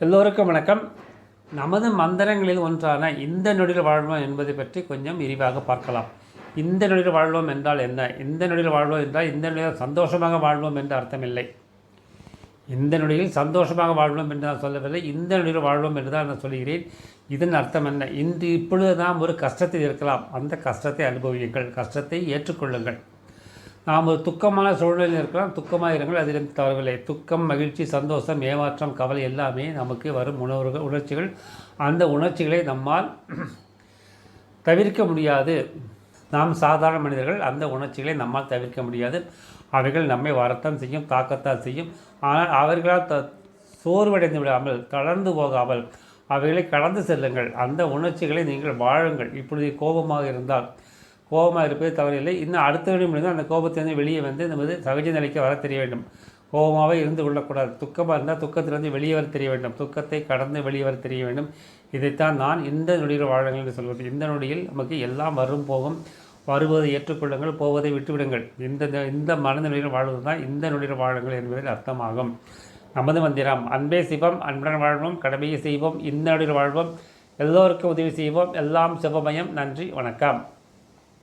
எல்லோருக்கும் வணக்கம். நமது மந்திரங்களில் ஒன்றான இந்த நொடியில் வாழ்வோம் என்பதை பற்றி கொஞ்சம் விரிவாக பார்க்கலாம். இந்த நொடியில் வாழ்வோம் என்றால் என்ன? இந்த நொடியில் வாழ்வோம் என்றால் இந்த நொடியில் சந்தோஷமாக வாழ்வோம் என்று அர்த்தமில்லை. இந்த நொடியில் சந்தோஷமாக வாழ்வோம் என்று நான் சொல்லவில்லை. இந்த நொடியில் வாழ்வோம் என்று தான் நான் சொல்கிறேன். இதன் அர்த்தம் என்ன? இன்று இப்பொழுது நாம் ஒரு கஷ்டத்தில் இருக்கலாம். அந்த கஷ்டத்தை அனுபவியுங்கள். கஷ்டத்தை ஏற்றுக்கொள்ளுங்கள். நாம் ஒரு துக்கமான சூழ்நிலையில் இருக்கலாம் துக்கமாக இருங்கள் அதில் தவறவில்லை துக்கம் மகிழ்ச்சி சந்தோஷம் ஏமாற்றம் கவலை எல்லாமே நமக்கு வரும் உணர்வுகள் உணர்ச்சிகள். அந்த உணர்ச்சிகளை நம்மால் தவிர்க்க முடியாது. நாம் சாதாரண மனிதர்கள் அந்த உணர்ச்சிகளை நம்மால் தவிர்க்க முடியாது. அவைகள் நம்மை வரத்தான் செய்யும் தாக்கத்தான் செய்யும். ஆனால் அவர்களால் த சோர்வடைந்து விடாமல் தளர்ந்து போகாமல் அவைகளை கடந்து செல்லுங்கள். அந்த உணர்ச்சிகளை நீங்கள் வாழுங்கள். இப்பொழுது கோபமாக இருந்தால் கோபமாக இருப்பது தவறில்லை. இன்னும் அடுத்த நிமிடம் இருந்தால் அந்த கோபத்திலிருந்து வெளியே வந்து நமது சகஜ நிலைக்கு வர தெரிய வேண்டும். கோபமாகவே இருந்து கொள்ளக்கூடாது. துக்கமாக இருந்தால் துக்கத்திலிருந்து வெளியே வர தெரிய வேண்டும். துக்கத்தை கடந்து வெளியே வர தெரிய வேண்டும். இதைத்தான் நான் இந்த நொடியில் வாழுங்கள் என்று சொல்வது. இந்த நொடியில் நமக்கு எல்லாம் வரும் போகும். வருவதை ஏற்றுக்கொள்ளுங்கள் போவதை விட்டுவிடுங்கள். இந்த இந்த மனநிலையில் வாழ்வது தான் இந்த நொடியில் வாழுங்கள் என்பதில் அர்த்தமாகும். நமது மந்திரம் அன்பே சிவம் அன்புடன் வாழ்வோம் கடமையை செய்வோம் இந்த நொடியில் வாழ்வோம் எல்லோருக்கும் உதவி செய்வோம் எல்லாம் சிவமயம் நன்றி வணக்கம்.